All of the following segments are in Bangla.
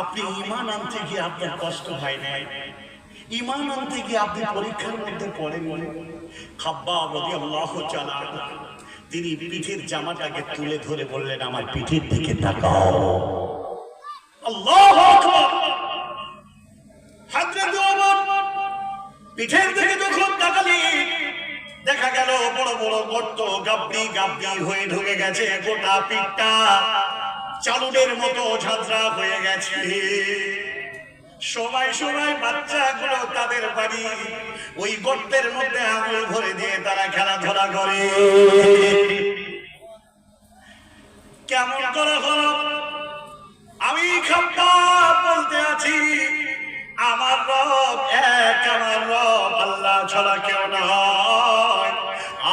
আপনি ইমান আনতে গিয়ে আপনার কষ্ট হয় নাই। ইমান আনতে গিয়ে আপনি পরীক্ষার মধ্যে পড়েন খাব্বা বদি আল্লাহ চালা তিনি পিঠের জামাটাকে তুলে ধরে বললেন, আমার পিঠের দিকে তাকাও। আল্লাহ পিঠের দিকে যখন তাকালি দেখা গেল বড় বড় গর্ত গাবড়ি গাবড়ি হয়ে ঢুকে গেছে গোটা পিঠটা। চালুনের মতো ঝাঁঝরা হয়ে গেছে। সময় সময় বাচ্চাগুলো তাদের বাড়ি, ওই গর্তের মধ্যে আঙুল ভরে দিয়ে তারা খেলাধুলা করে। কেমন করে হলো? আমি বলতে আছি, আমার রব এক, আমার রব আল্লাহ ছাড়া কেউ নয়।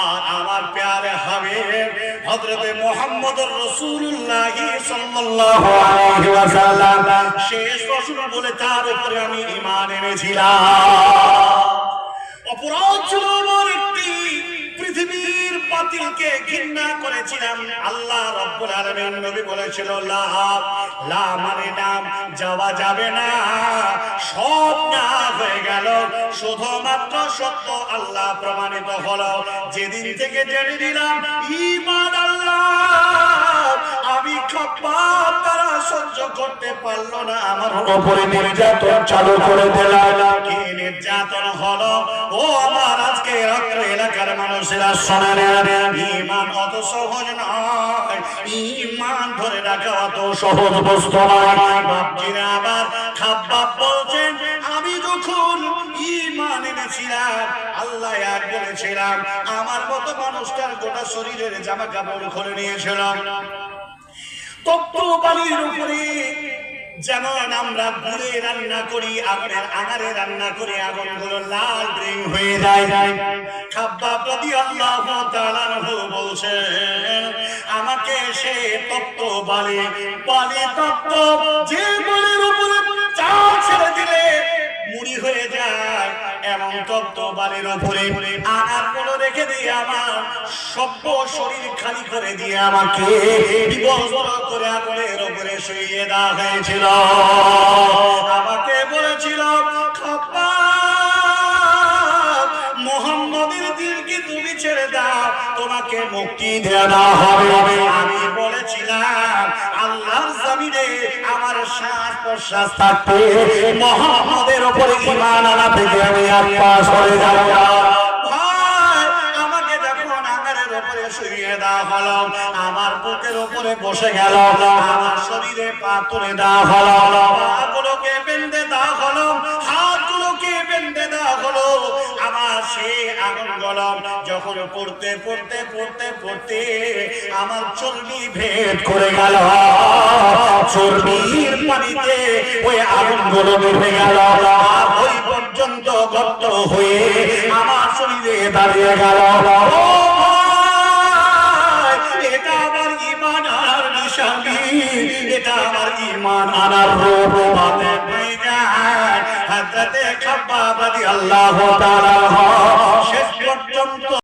আর আমার প্যারে হাবিব হযরতে মুহাম্মদুর রাসূলুল্লাহ সাল্লাল্লাহু আলাইহি ওয়াসাল্লাম শেষ রাসূল বলে তার উপরে আমি ঈমান এনেছিলাম। অপরাধ ছিল আমার একটি ঘৃণা করেছিলাম। আল্লাহ রব্বুল আলামিন নবী বলেছিল, লা মানে নাম, যাওয়া যাবে না। সব না হয়ে গেল। শুধুমাত্র সত্য আল্লাহ প্রমাণিত হলো। যেদিন থেকে জেনে দিলাম ঈমান আল্লাহ। আমি তারা সহ্য করতে পারল না। আমার উপরে নির্যাতন চালু করে দিলাম কি নির্যাতন হলো? ও আমার আজকে এলাকার মানুষেরা ইমান অত সহজ নয়। ইমান ধরে রাখা অত সহজ বস্তু নয়। বাপজিরা আবার খাব্বাব বলছেন আমি যখন ইমান এনেছিলাম আল্লাহ এক বলেছিলাম আমার মতো মানুষটার গোটা শরীরের জামা কাপড় খুলে নিয়েছিলাম যেমন আমরা রান্না করি আগুনের আগারে রান্না করে আগুনগুলো লাল ড্রিং হয়ে যায়। খাবা প্রতি আল্লাহ বলছেন, আমাকে সে তপ্ত বলে, বালি তপ্ত যে বালির এমন তপ্ত বালির উপরে। আনার কোনো রেখে দিয়ে আমার সভ্য শরীর খালি করে দিয়ে আমাকে করে আগুনের উপরে শুয়ে দেওয়া হয়েছিল। আমাকে বলেছিল দিনকে তুমি ছেড়ে দাও, তোমাকে মুক্তি দেওয়া হবে। আমি বলেছিলাম, আল্লাহর জমিনে আমার শ্বাস প্রশ্বাস থাকতে মোহাম্মদের উপরে ইমান আনা থেকে আমি আর পাশ হয়ে যাব আমার বুকের উপরে বসে গেল, আমার শরীরে পা তুলে দেওয়া হলো। সে আগুন গলম যখন পড়তে পড়তে পড়তে পড়তে আমার চর্বি ভেদ করে গেল। চর্বির পানিতে ওই আগুনগুলো বেঁধে গেল। ওই পর্যন্ত গর্ত হয়ে আমার শরীরে দাঁড়িয়ে গেল। এটা আমার ইমান আনার নিশানি, এটা আমার ইমান আনার যায় হযরতে খাব্বাব রাদিয়াল্লাহু তাআলা শেষ পর্যন্ত